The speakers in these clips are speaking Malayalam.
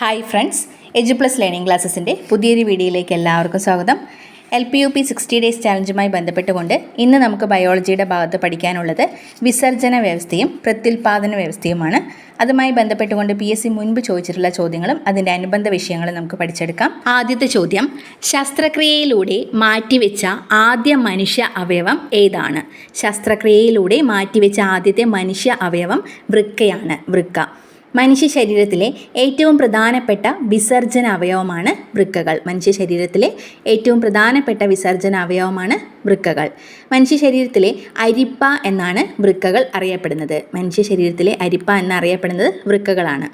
Hi friends edu plus learning ക്ലാസ്സസിന്റെ പുതിയൊരു വീഡിയോയിലേക്ക് എല്ലാവർക്കും സ്വാഗതം. L P U P sixty days ചാലഞ്ചുമായി ബന്ധപ്പെട്ടുകൊണ്ട് ഇന്ന് നമുക്ക് ബയോളജിയുടെ ഭാഗത്ത് പഠിക്കാനുള്ളത് വിസർജന വ്യവസ്ഥയും പ്രത്യുൽപാദന വ്യവസ്ഥയുമാണ്. അതുമായി ബന്ധപ്പെട്ടുകൊണ്ട് പി എസ് സി മുൻപ് ചോദിച്ചിട്ടുള്ള ചോദ്യങ്ങളും അതിന്റെ അനുബന്ധ വിഷയങ്ങളും നമുക്ക് പഠിച്ചെടുക്കാം. ആദ്യത്തെ ചോദ്യം ശസ്ത്രക്രിയയിലൂടെ മാറ്റിവെച്ച ആദ്യ മനുഷ്യ അവയവം ഏതാണ്? ശസ്ത്രക്രിയയിലൂടെ മാറ്റിവെച്ച ആദ്യത്തെ മനുഷ്യ അവയവം വൃക്കയാണ് വൃക്ക. മനുഷ്യ ശരീരത്തിലെ ഏറ്റവും പ്രധാനപ്പെട്ട വിസർജന അവയവമാണ് വൃക്കകൾ. മനുഷ്യ ശരീരത്തിലെ ഏറ്റവും പ്രധാനപ്പെട്ട വിസർജന അവയവമാണ് വൃക്കകൾ. മനുഷ്യ ശരീരത്തിലെ അരിപ്പ എന്നാണ് വൃക്കകൾ അറിയപ്പെടുന്നത്. മനുഷ്യ ശരീരത്തിലെ അരിപ്പ എന്നറിയപ്പെടുന്നത് വൃക്കകളാണ്.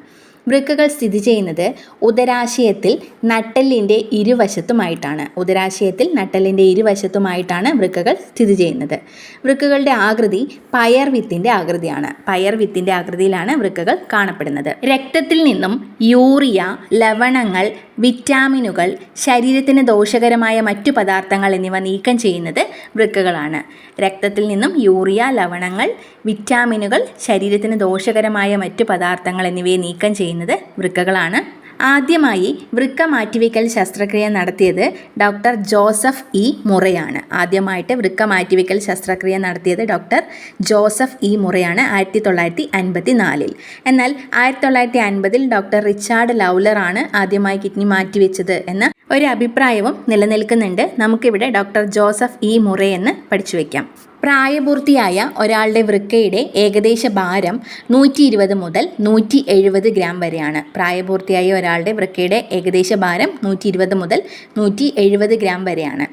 വൃക്കകൾ സ്ഥിതി ചെയ്യുന്നത് ഉദരാശയത്തിൽ നട്ടെല്ലിന്റെ ഇരുവശത്തുമായിട്ടാണ്. ഉദരാശയത്തിൽ നട്ടെല്ലിന്റെ ഇരുവശത്തുമായിട്ടാണ് വൃക്കകൾ സ്ഥിതി ചെയ്യുന്നത്. വൃക്കകളുടെ ആകൃതി പയർ വിത്തിന്റെ ആകൃതിയാണ്. പയർ വിത്തിന്റെ ആകൃതിയിലാണ് വൃക്കകൾ കാണപ്പെടുന്നത്. രക്തത്തിൽ നിന്നും യൂറിയ ലവണങ്ങൾ വിറ്റാമിനുകൾ ശരീരത്തിന് ദോഷകരമായ മറ്റു പദാർത്ഥങ്ങൾ എന്നിവ നീക്കം ചെയ്യുന്നത് വൃക്കകളാണ്. രക്തത്തിൽ നിന്നും യൂറിയ ലവണങ്ങൾ വിറ്റാമിനുകൾ ശരീരത്തിന് ദോഷകരമായ മറ്റു പദാർത്ഥങ്ങൾ എന്നിവയെ നീക്കം ചെയ്യുന്നത് വൃക്കകളാണ്. ആദ്യമായി വൃക്ക മാറ്റിവെക്കൽ ശസ്ത്രക്രിയ നടത്തിയത് ഡോക്ടർ ജോസഫ് ഇ മുറയാണ്. ആദ്യമായിട്ട് വൃക്ക മാറ്റിവെക്കൽ ശസ്ത്രക്രിയ നടത്തിയത് ഡോക്ടർ ജോസഫ് ഇ മുറയാണ് ആയിരത്തി തൊള്ളായിരത്തി അൻപത്തി നാലിൽ എന്നാൽ ആയിരത്തി തൊള്ളായിരത്തി അൻപതിൽ ഡോക്ടർ റിച്ചാർഡ് ലൗലറാണ് ആദ്യമായി കിഡ്നി മാറ്റിവെച്ചത് എന്ന ഒരു അഭിപ്രായവും നിലനിൽക്കുന്നുണ്ട്. നമുക്കിവിടെ ഡോക്ടർ ജോസഫ് ഇ മുറയെന്ന് പഠിച്ചു വയ്ക്കാം പ്രായപൂർത്തിയായ ഒരാളുടെ വൃക്കയുടെ ഏകദേശ ഭാരം നൂറ്റി ഇരുപത് മുതൽ നൂറ്റി എഴുപത് ഗ്രാം വരെയാണ്. പ്രായപൂർത്തിയായ ഒരാളുടെ വൃക്കയുടെ ഏകദേശ ഭാരം നൂറ്റി ഇരുപത് മുതൽ നൂറ്റി എഴുപത് ഗ്രാം വരെയാണ്.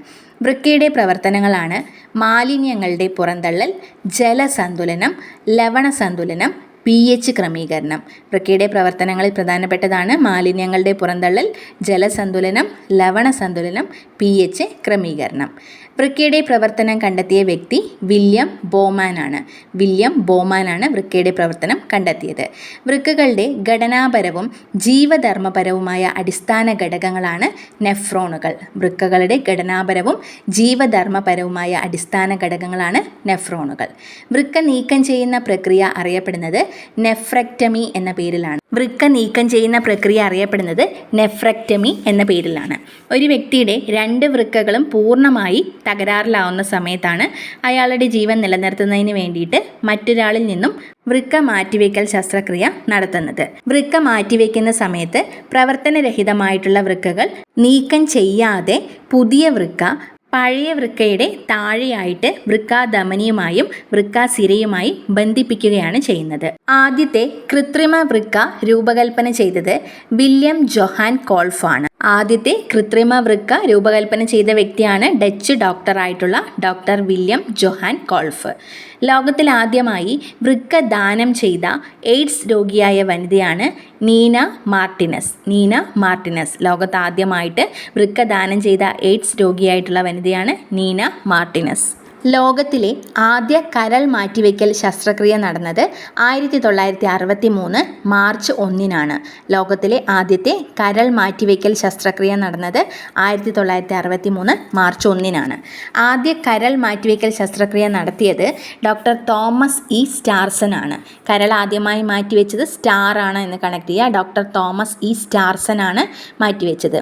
വൃക്കയുടെ പ്രവർത്തനങ്ങളാണ് മാലിന്യങ്ങളുടെ പുറന്തള്ളൽ ജലസന്തുലനം ലവണ സന്തുലനം പി എച്ച് ക്രമീകരണം. വൃക്കയുടെ പ്രവർത്തനങ്ങളിൽ പ്രധാനപ്പെട്ടതാണ് മാലിന്യങ്ങളുടെ പുറന്തള്ളൽ ജലസന്തുലനം ലവണ സന്തുലനം പി എച്ച് ക്രമീകരണം. വൃക്കയുടെ പ്രവർത്തനം കണ്ടെത്തിയ വ്യക്തി വില്യം ബോമാൻ ആണ് വില്യം ബോമാൻ ആണ് വൃക്കയുടെ പ്രവർത്തനം കണ്ടെത്തിയത്. വൃക്കകളുടെ ഘടനാപരവും ജീവധർമ്മപരവുമായ അടിസ്ഥാന ഘടകങ്ങളാണ് നെഫ്രോണുകൾ. വൃക്കകളുടെ ഘടനാപരവും ജീവധർമ്മപരവുമായ അടിസ്ഥാന ഘടകങ്ങളാണ് നെഫ്രോണുകൾ. വൃക്ക നീക്കം ചെയ്യുന്ന പ്രക്രിയ അറിയപ്പെടുന്നത് നെഫ്രക്ടമി എന്ന പേരിലാണ്. വൃക്ക നീക്കം ചെയ്യുന്ന പ്രക്രിയ അറിയപ്പെടുന്നത് നെഫ്രക്ടമി എന്ന പേരിലാണ്. ഒരു വ്യക്തിയുടെ രണ്ട് വൃക്കകളും പൂർണമായി തകരാറിലാവുന്ന സമയത്താണ് അയാളുടെ ജീവൻ നിലനിർത്തുന്നതിന് വേണ്ടിയിട്ട് മറ്റൊരാളിൽ നിന്നും വൃക്ക മാറ്റിവെക്കൽ ശസ്ത്രക്രിയ നടത്തുന്നത്. വൃക്ക മാറ്റിവെക്കുന്ന സമയത്ത് പ്രവർത്തനരഹിതമായിട്ടുള്ള വൃക്കകൾ നീക്കം ചെയ്യാതെ പുതിയ വൃക്ക പഴയ വൃക്കയുടെ താഴെയായിട്ട് വൃക്കാധമനിയുമായും വൃക്കാസിരയുമായി ബന്ധിപ്പിക്കുകയാണ് ചെയ്യുന്നത്. ആദ്യത്തെ കൃത്രിമ വൃക്ക രൂപകൽപ്പന ചെയ്തത് വില്യം ജൊഹാൻ കോൾഫാണ്. ആദ്യത്തെ കൃത്രിമ വൃക്ക രൂപകൽപ്പന ചെയ്ത വ്യക്തിയാണ് ഡച്ച് ഡോക്ടറായിട്ടുള്ള ഡോക്ടർ വില്യം ജൊഹാൻ കോൾഫ്. ലോകത്തിൽ ആദ്യമായി വൃക്ക ദാനം ചെയ്ത എയ്ഡ്സ് രോഗിയായ വനിതയാണ് നീന മാർട്ടിനസ്. നീന മാർട്ടിനസ്. ലോകത്ത് ആദ്യമായിട്ട് വൃക്ക ദാനം ചെയ്ത എയ്ഡ്സ് രോഗിയായിട്ടുള്ള വനിതയാണ് നീന മാർട്ടിനസ്. ലോകത്തിലെ ആദ്യ കരൾ മാറ്റിവെക്കൽ ശസ്ത്രക്രിയ നടന്നത് ആയിരത്തി തൊള്ളായിരത്തി അറുപത്തി മൂന്ന് മാർച്ച് ഒന്നിനാണ്. ലോകത്തിലെ ആദ്യത്തെ കരൾ മാറ്റിവെക്കൽ ശസ്ത്രക്രിയ നടന്നത് ആയിരത്തി തൊള്ളായിരത്തി അറുപത്തി മൂന്ന് മാർച്ച് ഒന്നിനാണ്. ആദ്യ കരൾ മാറ്റിവെക്കൽ ശസ്ത്രക്രിയ നടത്തിയത് ഡോക്ടർ തോമസ് ഇ സ്റ്റാർസൺ ആണ് കരൾ ആദ്യമായി മാറ്റിവെച്ചത് സ്റ്റാർ ആണ് എന്ന് കണക്ട് ചെയ്യുക ഡോക്ടർ തോമസ് ഇ സ്റ്റാർസൺ ആണ് മാറ്റിവെച്ചത്.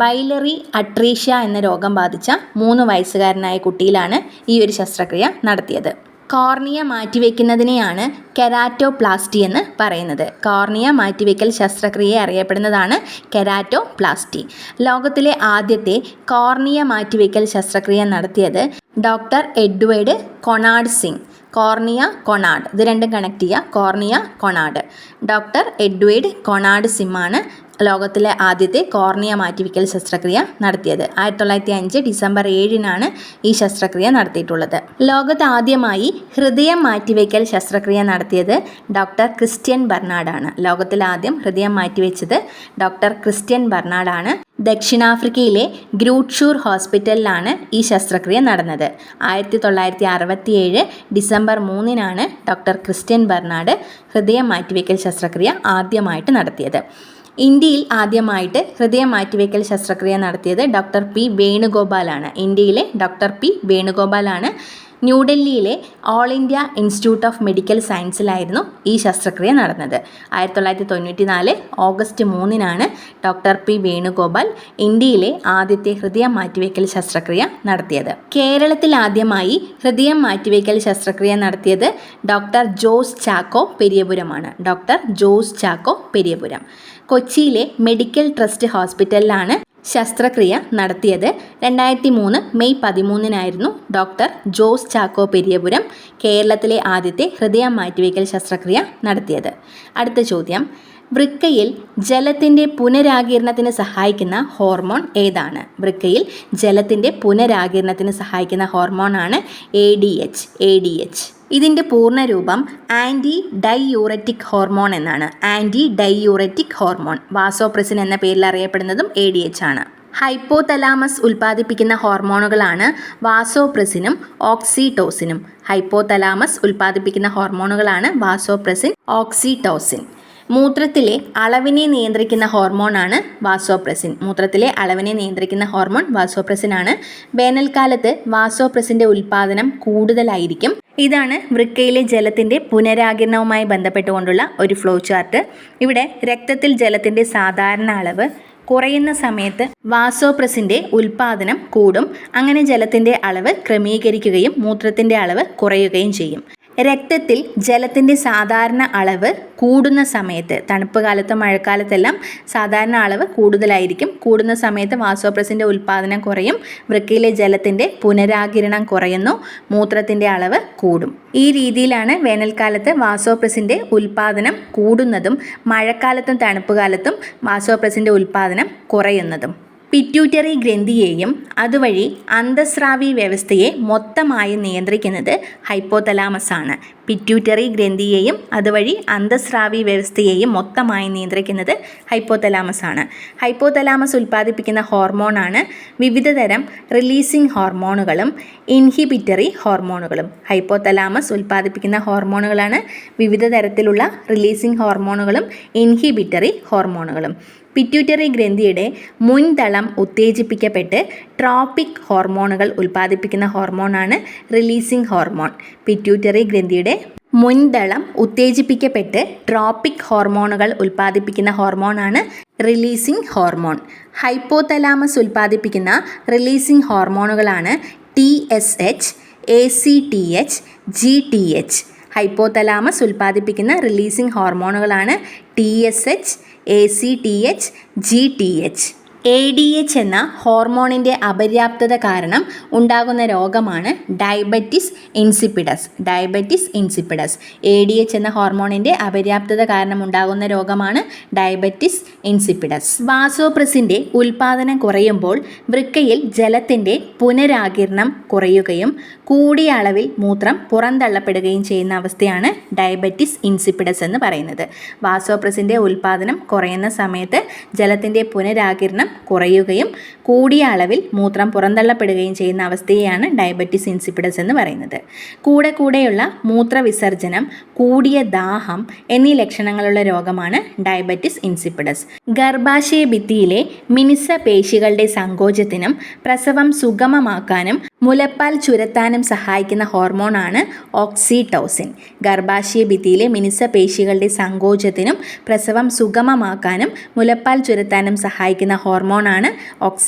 ബൈലറി അട്രീഷ്യ എന്ന രോഗം ബാധിച്ച മൂന്ന് വയസ്സുകാരനായ കുട്ടിയിലാണ് ഈ ഒരു ശസ്ത്രക്രിയ നടത്തിയത്. കോർണിയ മാറ്റിവെക്കുന്നതിനെയാണ് കെരാറ്റോപ്ലാസ്റ്റി എന്ന് പറയുന്നത്. കോർണിയ മാറ്റിവെക്കൽ ശസ്ത്രക്രിയയെ അറിയപ്പെടുന്നതാണ് കെരാറ്റോപ്ലാസ്റ്റി. ലോകത്തിലെ ആദ്യത്തെ കോർണിയ മാറ്റിവെക്കൽ ശസ്ത്രക്രിയ നടത്തിയത് doctor Edward കൊണാഡ് Singh. Cornea Konrad. ഇത് രണ്ടും കണക്ട് ചെയ്യുക cornea Konrad. Doctor Eduard Konrad സിമ്മാണ് ലോകത്തിലെ ആദ്യത്തെ കോർണിയ മാറ്റിവെക്കൽ ശസ്ത്രക്രിയ നടത്തിയത്. ആയിരത്തി തൊള്ളായിരത്തി അഞ്ച് ഡിസംബർ ഏഴിനാണ് ഈ ശസ്ത്രക്രിയ നടത്തിയിട്ടുള്ളത്. ലോകത്ത് ആദ്യമായി ഹൃദയം മാറ്റിവെക്കൽ ശസ്ത്രക്രിയ നടത്തിയത് ഡോക്ടർ ക്രിസ്ത്യൻ ബർണാഡാണ്. ലോകത്തിൽ ആദ്യം ഹൃദയം മാറ്റിവെച്ചത് ഡോക്ടർ ക്രിസ്ത്യൻ ബർണാഡാണ്. ദക്ഷിണാഫ്രിക്കയിലെ ഗ്രൂട്ട്ഷൂർ ഹോസ്പിറ്റലിലാണ് ഈ ശസ്ത്രക്രിയ നടന്നത്. ആയിരത്തി തൊള്ളായിരത്തി അറുപത്തിയേഴ് ഡിസംബർ മൂന്നിനാണ് ഡോക്ടർ ക്രിസ്ത്യൻ ബർണാഡ് ഹൃദയം മാറ്റിവെക്കൽ ശസ്ത്രക്രിയ ആദ്യമായിട്ട് നടത്തിയത്. ഇന്ത്യയിൽ ആദ്യമായിട്ട് ഹൃദയം മാറ്റിവെക്കൽ ശസ്ത്രക്രിയ നടത്തിയത് ഡോക്ടർ പി വേണുഗോപാലാണ്. ഇന്ത്യയിലെ ഡോക്ടർ പി വേണുഗോപാലാണ്. ന്യൂഡൽഹിയിലെ all India institute of medical സയൻസിലായിരുന്നു ഈ ശസ്ത്രക്രിയ നടന്നത്. ആയിരത്തി തൊള്ളായിരത്തി തൊണ്ണൂറ്റി നാല് ഓഗസ്റ്റ് മൂന്നിനാണ് ഡോക്ടർ പി വേണുഗോപാൽ ഇന്ത്യയിലെ ആദ്യത്തെ ഹൃദയം മാറ്റിവെക്കൽ ശസ്ത്രക്രിയ നടത്തിയത്. കേരളത്തിൽ ആദ്യമായി ഹൃദയം മാറ്റിവെക്കൽ ശസ്ത്രക്രിയ നടത്തിയത് ഡോക്ടർ ജോസ് ചാക്കോ പെരിയപുരമാണ്. ഡോക്ടർ ജോസ് ചാക്കോ പെരിയപുരം. കൊച്ചിയിലെ മെഡിക്കൽ ട്രസ്റ്റ് ഹോസ്പിറ്റലിലാണ് ശസ്ത്രക്രിയ നടത്തിയത് രണ്ടായിരത്തി മൂന്ന് മെയ് പതിമൂന്നിനായിരുന്നു ഡോക്ടർ ജോസ് ചാക്കോ പെരിയപുരം കേരളത്തിലെ ആദ്യത്തെ ഹൃദയം മാറ്റിവയ്ക്കൽ ശസ്ത്രക്രിയ നടത്തിയത്. അടുത്ത ചോദ്യം. വൃക്കയിൽ ജലത്തിന്റെ പുനരാകീരണത്തിന് സഹായിക്കുന്ന ഹോർമോൺ ഏതാണ്? വൃക്കയിൽ ജലത്തിന്റെ പുനരാകീരണത്തിന് സഹായിക്കുന്ന ഹോർമോണാണ് A D H A D H ഇതിന്റെ പൂർണരൂപം ആന്റി ഡൈയൂററ്റിക് ഹോർമോൺ എന്നാണ്. Anti diuretic hormone. വാസോപ്രസിൻ എന്ന പേരിൽ അറിയപ്പെടുന്നതും എ ഡി എച്ച് ആണ്. ഹൈപ്പോതലാമസ് ഉൽപ്പാദിപ്പിക്കുന്ന ഹോർമോണുകളാണ് വാസോപ്രസിനും ഓക്സിറ്റോസിനും ഹൈപ്പോതലാമസ് ഉൽപ്പാദിപ്പിക്കുന്ന ഹോർമോണുകളാണ് വാസോപ്രസിൻ ഓക്സിറ്റോസിൻ മൂത്രത്തിലെ അളവിനെ നിയന്ത്രിക്കുന്ന ഹോർമോണാണ് വാസോപ്രസിൻ. മൂത്രത്തിലെ അളവിനെ നിയന്ത്രിക്കുന്ന ഹോർമോൺ വാസോപ്രസിൻ ആണ് വേനൽക്കാലത്ത് വാസോപ്രസിന്റെ ഉൽപ്പാദനം കൂടുതലായിരിക്കും. ഇതാണ് വൃക്കയിലെ ജലത്തിന്റെ പുനരാകിരണവുമായി ബന്ധപ്പെട്ടുകൊണ്ടുള്ള ഒരു ഫ്ലോ ചാർട്ട് ഇവിടെ രക്തത്തിൽ ജലത്തിന്റെ സാധാരണ അളവ് കുറയുന്ന സമയത്ത് വാസോപ്രസിന്റെ ഉൽപ്പാദനം കൂടും. അങ്ങനെ ജലത്തിന്റെ അളവ് ക്രമീകരിക്കുകയും മൂത്രത്തിന്റെ അളവ് കുറയുകയും ചെയ്യും. രക്തത്തിൽ ജലത്തിന്റെ സാധാരണ അളവ് കൂടുന്ന സമയത്ത് തണുപ്പ് കാലത്ത് മഴക്കാലത്തെല്ലാം സാധാരണ അളവ് കൂടുതലായിരിക്കും. കൂടുന്ന സമയത്ത് വാസോപ്രസിന്റെ ഉൽപ്പാദനം കുറയും വൃക്കയിലെ ജലത്തിന്റെ പുനരാകിരണം കുറയുന്നു മൂത്രത്തിന്റെ അളവ് കൂടും. ഈ രീതിയിലാണ് വേനൽക്കാലത്ത് വാസോപ്രസിന്റെ ഉൽപ്പാദനം കൂടുന്നതും മഴക്കാലത്തും തണുപ്പ് കാലത്തും വാസോപ്രസിന്റെ ഉൽപ്പാദനം കുറയുന്നതും. പിറ്റ്യൂട്ടറി ഗ്രന്ഥിയെയും അതുവഴി അന്തസ്രാവി വ്യവസ്ഥയെ മൊത്തമായി നിയന്ത്രിക്കുന്നത് ഹൈപ്പോതലാമസ് ആണ്. പിറ്റ്യൂട്ടറി ഗ്രന്ഥിയെയും അതുവഴി അന്തസ്രാവി വ്യവസ്ഥയെയും മൊത്തമായി നിയന്ത്രിക്കുന്നത് ഹൈപ്പോതലാമസ് ആണ്. ഹൈപ്പോതലാമസ് ഉൽപ്പാദിപ്പിക്കുന്ന ഹോർമോണാണ് വിവിധതരം റിലീസിംഗ് ഹോർമോണുകളും ഇൻഹിബിറ്ററി ഹോർമോണുകളും ഹൈപ്പോതലാമസ് ഉൽപ്പാദിപ്പിക്കുന്ന ഹോർമോണുകളാണ് വിവിധ തരത്തിലുള്ള റിലീസിംഗ് ഹോർമോണുകളും ഇൻഹിബിറ്ററി ഹോർമോണുകളും പിറ്റ്യൂട്ടറി ഗ്രന്ഥിയുടെ മുൻതളം ഉത്തേജിപ്പിക്കപ്പെട്ട് ട്രോപ്പിക് ഹോർമോണുകൾ ഉൽപ്പാദിപ്പിക്കുന്ന ഹോർമോണാണ് റിലീസിംഗ് ഹോർമോൺ പിറ്റ്യൂട്ടറി ഗ്രന്ഥിയുടെ മുൻതളം ഉത്തേജിപ്പിക്കപ്പെട്ട് ട്രോപ്പിക് ഹോർമോണുകൾ ഉൽപ്പാദിപ്പിക്കുന്ന ഹോർമോണാണ് റിലീസിംഗ് ഹോർമോൺ ഹൈപ്പോതലാമസ് ഉൽപ്പാദിപ്പിക്കുന്ന releasing ഹോർമോണുകളാണ് T S H A C T H G T H hypothalamus ഉൽപ്പാദിപ്പിക്കുന്ന releasing ഹോർമോണുകളാണ് T S H A C T H G T H A D H എന്ന ഹോർമോണിന്റെ അപര്യാപ്തത കാരണം ഉണ്ടാകുന്ന രോഗമാണ് diabetes insipidus. Diabetes insipidus. A D H എന്ന ഹോർമോണിന്റെ അപര്യാപ്തത കാരണം ഉണ്ടാകുന്ന രോഗമാണ് ഡയബറ്റിസ് ഇൻസിപ്പിഡസ്. വാസോപ്രസിന്റെ ഉൽപ്പാദനം കുറയുമ്പോൾ വൃക്കയിൽ ജലത്തിന്റെ പുനരാകിരണം കുറയുകയും കൂടിയ അളവിൽ മൂത്രം പുറന്തള്ളപ്പെടുകയും ചെയ്യുന്ന അവസ്ഥയാണ് ഡയബറ്റിസ് ഇൻസിപ്പിഡസ് എന്ന് പറയുന്നത്. വാസോപ്രസിന്റെ ഉൽപ്പാദനം കുറയുന്ന സമയത്ത് ജലത്തിന്റെ പുനരാകിരണം കുറയുകയും കൂടിയ അളവിൽ മൂത്രം പുറന്തള്ളപ്പെടുകയും ചെയ്യുന്ന അവസ്ഥയെയാണ് ഡയബറ്റിസ് ഇൻസിപ്പിഡസ് എന്ന് പറയുന്നത്. കൂടെ കൂടെയുള്ള മൂത്രവിസർജനം കൂടിയ ദാഹം എന്നീ ലക്ഷണങ്ങളുള്ള രോഗമാണ് ഡയബറ്റിസ് ഇൻസിപ്പിഡസ്. ഗർഭാശയ ഭിത്തിയിലെ മിനിസ പേശികളുടെ സങ്കോചത്തിനും പ്രസവം സുഗമമാക്കാനും മുലപ്പാൽ ചുരത്താനും സഹായിക്കുന്ന ഹോർമോണാണ് ഓക്സിടോസിൻ. ഗർഭാശയ ഭിത്തിയിലെ മിനിസ പേശികളുടെ സങ്കോചത്തിനും പ്രസവം സുഗമമാക്കാനും മുലപ്പാൽ ചുരത്താനും സഹായിക്കുന്ന ഹോർമോണാണ്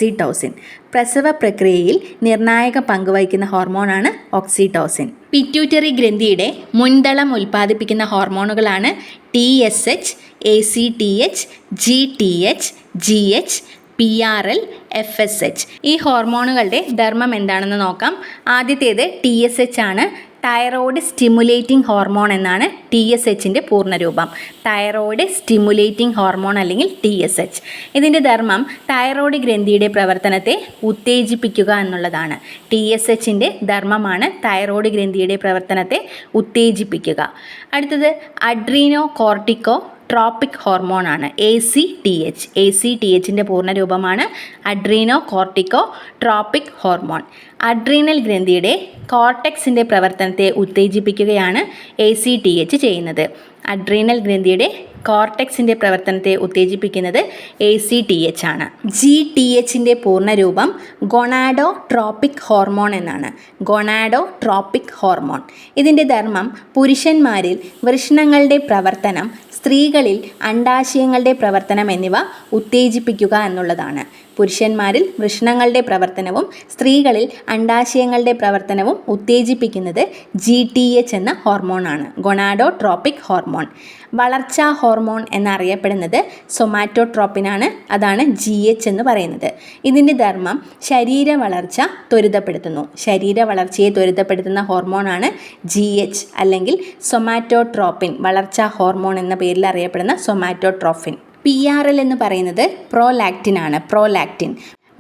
ഓക്സിറ്റോസിൻ പ്രസവ പ്രക്രിയയിൽ നിർണായക പങ്ക് വഹിക്കുന്ന ഹോർമോണാണ് ഓക്സിടോസിൻ. പിറ്റ്യൂട്ടറി ഗ്രന്ഥിയുടെ മുൻതളം ഉൽപ്പാദിപ്പിക്കുന്ന ഹോർമോണുകളാണ് T S H A C T H G T H G H P R L F S H ഈ ഹോർമോണുകളുടെ ധർമ്മം എന്താണെന്ന് നോക്കാം. ആദ്യത്തേത് ടി എസ് എച്ച് ആണ്. തൈറോയ്ഡ് സ്റ്റിമുലേറ്റിംഗ് ഹോർമോൺ എന്നാണ് ടി എസ് എച്ചിന്റെ പൂർണരൂപം. തൈറോയ്ഡ് സ്റ്റിമുലേറ്റിംഗ് ഹോർമോൺ അല്ലെങ്കിൽ ടി എസ് എച്ച്. ഇതിന്റെ ധർമ്മം തൈറോയ്ഡ് ഗ്രന്ഥിയുടെ പ്രവർത്തനത്തെ ഉത്തേജിപ്പിക്കുക എന്നുള്ളതാണ്. ടി എസ് എച്ചിന്റെ ധർമ്മമാണ് തൈറോയ്ഡ് ഗ്രന്ഥിയുടെ പ്രവർത്തനത്തെ ഉത്തേജിപ്പിക്കുക. അടുത്തത് അഡ്രീനോ കോർട്ടിക്കോ ട്രോപ്പിക് ഹോർമോൺ ആണ് A C T H A C T എച്ചിന്റെ പൂർണരൂപമാണ് Adreno cortico tropic hormone. Adrenal ഗ്രന്ഥിയുടെ കോർട്ടെക്സിന്റെ പ്രവർത്തനത്തെ ഉത്തേജിപ്പിക്കുകയാണ് എ സി ടി എച്ച് ചെയ്യുന്നത്. അഡ്രീനൽ ഗ്രന്ഥിയുടെ കോർട്ടെക്സിന്റെ പ്രവർത്തനത്തെ ഉത്തേജിപ്പിക്കുന്നത് എ സി ടി എച്ച് ആണ്. ജി ടി എച്ചിന്റെ പൂർണരൂപം ഗൊണാഡോ ട്രോപ്പിക് ഹോർമോൺ എന്നാണ്. Gonadotropic hormone. ഇതിന്റെ ധർമ്മം പുരുഷന്മാരിൽ വൃഷ്ണങ്ങളുടെ പ്രവർത്തനം സ്ത്രീകളിൽ അണ്ടാശയങ്ങളുടെ പ്രവർത്തനം എന്നിവ ഉത്തേജിപ്പിക്കുക എന്നുള്ളതാണ്. പുരുഷന്മാരിൽ വൃഷ്ണങ്ങളുടെ പ്രവർത്തനവും സ്ത്രീകളിൽ അണ്ടാശയങ്ങളുടെ പ്രവർത്തനവും ഉത്തേജിപ്പിക്കുന്നത് ജി ടി എച്ച് എന്ന ഹോർമോണാണ് ഗൊണാഡോ ട്രോപ്പിക് ഹോർമോൺ വളർച്ചാ ഹോർമോൺ എന്നറിയപ്പെടുന്നത് സൊമാറ്റോട്രോപ്പിനാണ്. അതാണ് ജി എച്ച് എന്ന് പറയുന്നത്. ഇതിന്റെ ധർമ്മം ശരീര വളർച്ച ത്വരിതപ്പെടുത്തുന്നു. ശരീര വളർച്ചയെ ത്വരിതപ്പെടുത്തുന്ന ഹോർമോണാണ് ജി എച്ച് അല്ലെങ്കിൽ സൊമാറ്റോട്രോപ്പിൻ. വളർച്ചാ ഹോർമോൺ എന്ന പേരിൽ അറിയപ്പെടുന്ന സൊമാറ്റോട്രോഫിൻ. പി ആർ എൽ എന്ന് പറയുന്നത് പ്രോലാക്റ്റിൻ ആണ്. പ്രോലാക്റ്റിൻ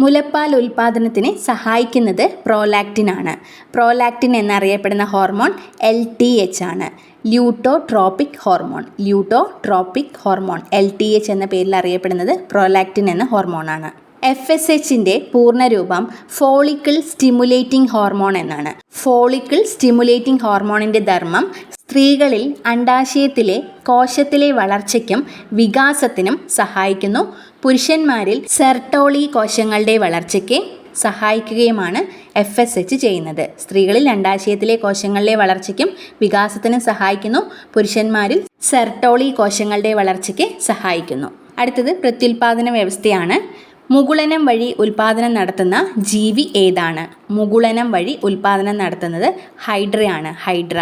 മുലപ്പാൽ ഉൽപാദനത്തിന് സഹായിക്കുന്നത് പ്രോലാക്റ്റിൻ ആണ്. പ്രോലാക്റ്റിൻ എന്നറിയപ്പെടുന്ന ഹോർമോൺ എൽ ടി എച്ച് ആണ്. Luteotropic hormone luteotropic hormone L T H എന്ന പേരിൽ അറിയപ്പെടുന്നത് പ്രോലാക്റ്റിൻ എന്ന ഹോർമോണാണ് എഫ് എസ് എച്ചിന്റെ പൂർണരൂപം ഫോളിക്കിൾ സ്റ്റിമുലേറ്റിംഗ് ഹോർമോൺ എന്നാണ്. ഫോളിക്കിൾ സ്റ്റിമുലേറ്റിംഗ് ഹോർമോണിന്റെ ധർമ്മം സ്ത്രീകളിൽ അണ്ടാശയത്തിലെ കോശത്തിലെ വളർച്ചയ്ക്കും വികാസത്തിനും സഹായിക്കുന്നു. പുരുഷന്മാരിൽ സെർട്ടോളി കോശങ്ങളുടെ വളർച്ചയ്ക്ക് സഹായിക്കുകയുമാണ് എഫ് എസ് എച്ച് ചെയ്യുന്നത്. സ്ത്രീകളിൽ അണ്ടാശയത്തിലെ കോശങ്ങളിലെ വളർച്ചയ്ക്കും വികാസത്തിനും സഹായിക്കുന്നു. പുരുഷന്മാരിൽ സെർട്ടോളി കോശങ്ങളുടെ വളർച്ചയ്ക്ക് സഹായിക്കുന്നു. അടുത്തത് പ്രത്യുൽപാദന വ്യവസ്ഥയാണ്. മുകുളനം വഴി ഉൽപാദനം നടത്തുന്ന ജീവി ഏതാണ്? മുകുളനം വഴി ഉൽപാദനം നടത്തുന്നത് ഹൈഡ്രയാണ് ഹൈഡ്ര.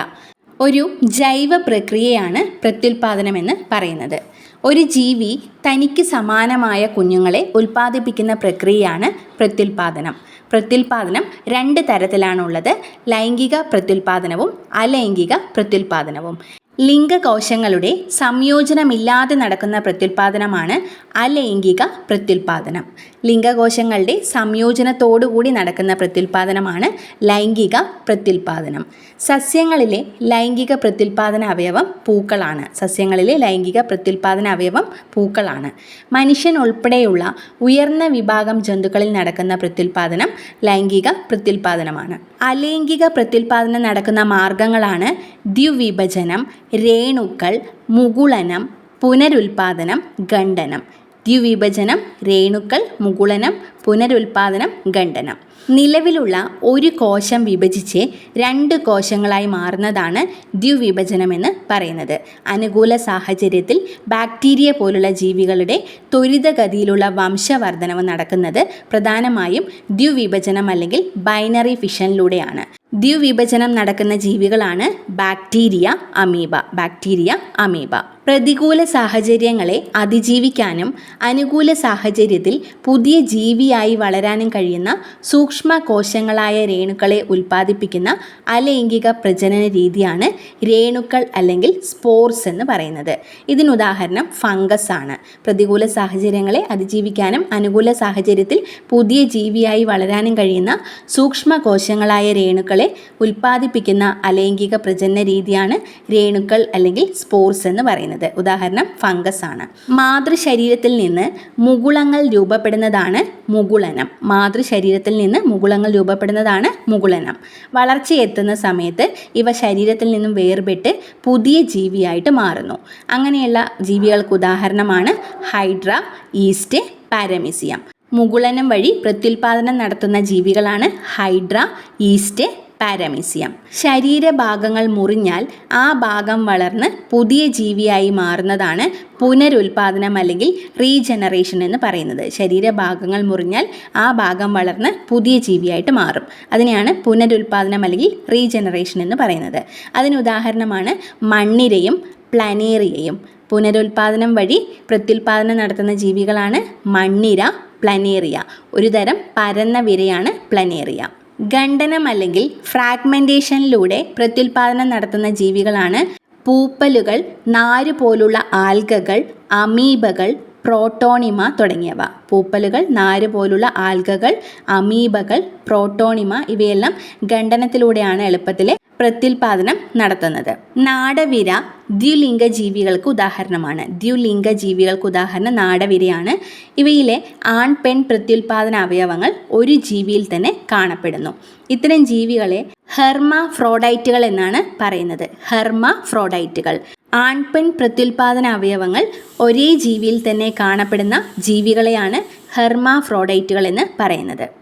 ഒരു ജൈവ പ്രക്രിയയാണ് പ്രത്യുൽപാദനമെന്ന് പറയുന്നത്. ഒരു ജീവി തനിക്ക് സമാനമായ കുഞ്ഞുങ്ങളെ ഉൽപ്പാദിപ്പിക്കുന്ന പ്രക്രിയയാണ് പ്രത്യുൽപാദനം. പ്രത്യുൽപാദനം രണ്ട് തരത്തിലാണുള്ളത്. ലൈംഗിക പ്രത്യുൽപാദനവും അലൈംഗിക പ്രത്യുൽപാദനവും. ലിംഗകോശങ്ങളുടെ സംയോജനമില്ലാതെ നടക്കുന്ന പ്രത്യുൽപാദനമാണ് അലൈംഗിക പ്രത്യുൽപാദനം. ലിംഗകോശങ്ങളുടെ സംയോജനത്തോടുകൂടി നടക്കുന്ന പ്രത്യുൽപാദനമാണ് ലൈംഗിക പ്രത്യുൽപാദനം. സസ്യങ്ങളിലെ ലൈംഗിക പ്രത്യുൽപാദന അവയവം പൂക്കളാണ്. സസ്യങ്ങളിലെ ലൈംഗിക പ്രത്യുൽപാദന അവയവം പൂക്കളാണ്. മനുഷ്യൻ ഉൾപ്പെടെയുള്ള ഉയർന്ന വിഭാഗം ജന്തുക്കളിൽ നടക്കുന്ന പ്രത്യുൽപാദനം ലൈംഗിക പ്രത്യുൽപാദനമാണ്. അലൈംഗിക പ്രത്യുൽപാദനം നടക്കുന്ന മാർഗങ്ങളാണ് ദ്വിവിഭജനം രേണുക്കൾ മുകുളനം പുനരുൽപാദനം ഖണ്ഡനം. ദ്വിവിഭജനം രേണുക്കൾ മുകുളനം പുനരുൽപാദനം ഖണ്ഡനം. നിലവിലുള്ള ഒരു കോശം വിഭജിച്ച് രണ്ട് കോശങ്ങളായി മാറുന്നതാണ് ദ്വിവിഭജനമെന്ന് പറയുന്നത്. അനുകൂല സാഹചര്യത്തിൽ ബാക്ടീരിയ പോലുള്ള ജീവികളുടെ ത്വരിതഗതിയിലുള്ള വംശവർധനവ് നടക്കുന്നത് പ്രധാനമായും ദ്വിവിഭജനം അല്ലെങ്കിൽ ബൈനറി ഫിഷനിലൂടെയാണ്. ദ്വിവിഭജനം നടക്കുന്ന ജീവികളാണ് ബാക്ടീരിയ അമീബ ബാക്ടീരിയ അമീബ. പ്രതികൂല സാഹചര്യങ്ങളെ അതിജീവിക്കാനും അനുകൂല സാഹചര്യത്തിൽ പുതിയ ജീവിയായി വളരാനും കഴിയുന്ന സൂക്ഷ്മ കോശങ്ങളായ രേണുക്കളെ ഉൽപ്പാദിപ്പിക്കുന്ന അലൈംഗിക പ്രജനന രീതിയാണ് രേണുക്കൾ അല്ലെങ്കിൽ സ്പോർസ് എന്ന് പറയുന്നത്. ഇതിനുദാഹരണം ഫംഗസ് ആണ്. പ്രതികൂല സാഹചര്യങ്ങളെ അതിജീവിക്കാനും അനുകൂല സാഹചര്യത്തിൽ പുതിയ ജീവിയായി വളരാനും കഴിയുന്ന സൂക്ഷ്മ കോശങ്ങളായ രേണുക്കളെ ഉൽപ്പാദിപ്പിക്കുന്ന അലൈംഗിക പ്രജനന രീതിയാണ് രേണുക്കൾ അല്ലെങ്കിൽ സ്പോർസ് എന്ന് പറയുന്നത്. ഉദാഹരണം ഫംഗസ് ആണ്. മാതൃശരീരത്തിൽ നിന്ന് മുകുളങ്ങൾ രൂപപ്പെടുന്നതാണ് മുകുളനം. മാതൃശരീരത്തിൽ നിന്ന് മുകുളങ്ങൾ രൂപപ്പെടുന്നതാണ് മുകുളനം. വളർച്ചയെത്തുന്ന സമയത്ത് ഇവ ശരീരത്തിൽ നിന്നും വേർപെട്ട് പുതിയ ജീവിയായിട്ട് മാറുന്നു. അങ്ങനെയുള്ള ജീവികൾക്ക് ഉദാഹരണമാണ് ഹൈഡ്ര ഈസ്റ്റ് പാരമിസിയം. മുകുളനം വഴി പ്രത്യുൽപാദനം നടത്തുന്ന ജീവികളാണ് ഹൈഡ്ര ഈസ്റ്റ് പാരമീസിയം. ശരീരഭാഗങ്ങൾ മുറിഞ്ഞാൽ ആ ഭാഗം വളർന്ന് പുതിയ ജീവിയായി മാറുന്നതാണ് പുനരുൽപാദനം അല്ലെങ്കിൽ റീജനറേഷൻ എന്ന് പറയുന്നത്. ശരീരഭാഗങ്ങൾ മുറിഞ്ഞാൽ ആ ഭാഗം വളർന്ന് പുതിയ ജീവിയായിട്ട് മാറും. അതിനെയാണ് പുനരുൽപാദനം അല്ലെങ്കിൽ റീജനറേഷൻ എന്ന് പറയുന്നത്. അതിന് ഉദാഹരണമാണ് മണ്ണിരയും പ്ലാനേറിയയും. പുനരുൽപാദനം വഴി പ്രത്യുൽപാദനം നടത്തുന്ന ജീവികളാണ് മണ്ണിര പ്ലനേറിയ. ഒരു തരം പരന്ന വിരയാണ് പ്ലനേറിയ. ഖണ്ഡനം അല്ലെങ്കിൽ ഫ്രാഗ്മെന്റേഷനിലൂടെ പ്രത്യുൽപാദനം നടത്തുന്ന ജീവികളാണ് പൂപ്പലുകൾ നാര് പോലുള്ള ആൽഗകൾ അമീബകൾ പ്രോട്ടോണിമ തുടങ്ങിയവ. പൂപ്പലുകൾ നാര് പോലുള്ള ആൽഗകൾ അമീബകൾ പ്രോട്ടോണിമ ഇവയെല്ലാം ഖണ്ഡനത്തിലൂടെയാണ് എളുപ്പത്തിൽ പ്രത്യുൽപാദനം നടത്തുന്നത്. നാടവിര ദ്വിലിംഗ ജീവികൾക്ക് ഉദാഹരണമാണ്. ദ്വിലിംഗ ജീവികൾക്ക് ഉദാഹരണം നാടവിരയാണ്. ഇവയിലെ ആൺ പെൺ പ്രത്യുൽപാദന അവയവങ്ങൾ ഒരു ജീവിയിൽ തന്നെ കാണപ്പെടുന്നു. ഇത്തരം ജീവികളെ ഹെർമ ഫ്രോഡൈറ്റുകൾ എന്നാണ് പറയുന്നത്. ഹെർമ ഫ്രോഡൈറ്റുകൾ ആൺപെൺ പ്രത്യുൽപാദന അവയവങ്ങൾ ഒരേ ജീവിയിൽ തന്നെ കാണപ്പെടുന്ന ജീവികളെയാണ് ഹെർമ ഫ്രോഡൈറ്റുകൾ എന്ന് പറയുന്നത്.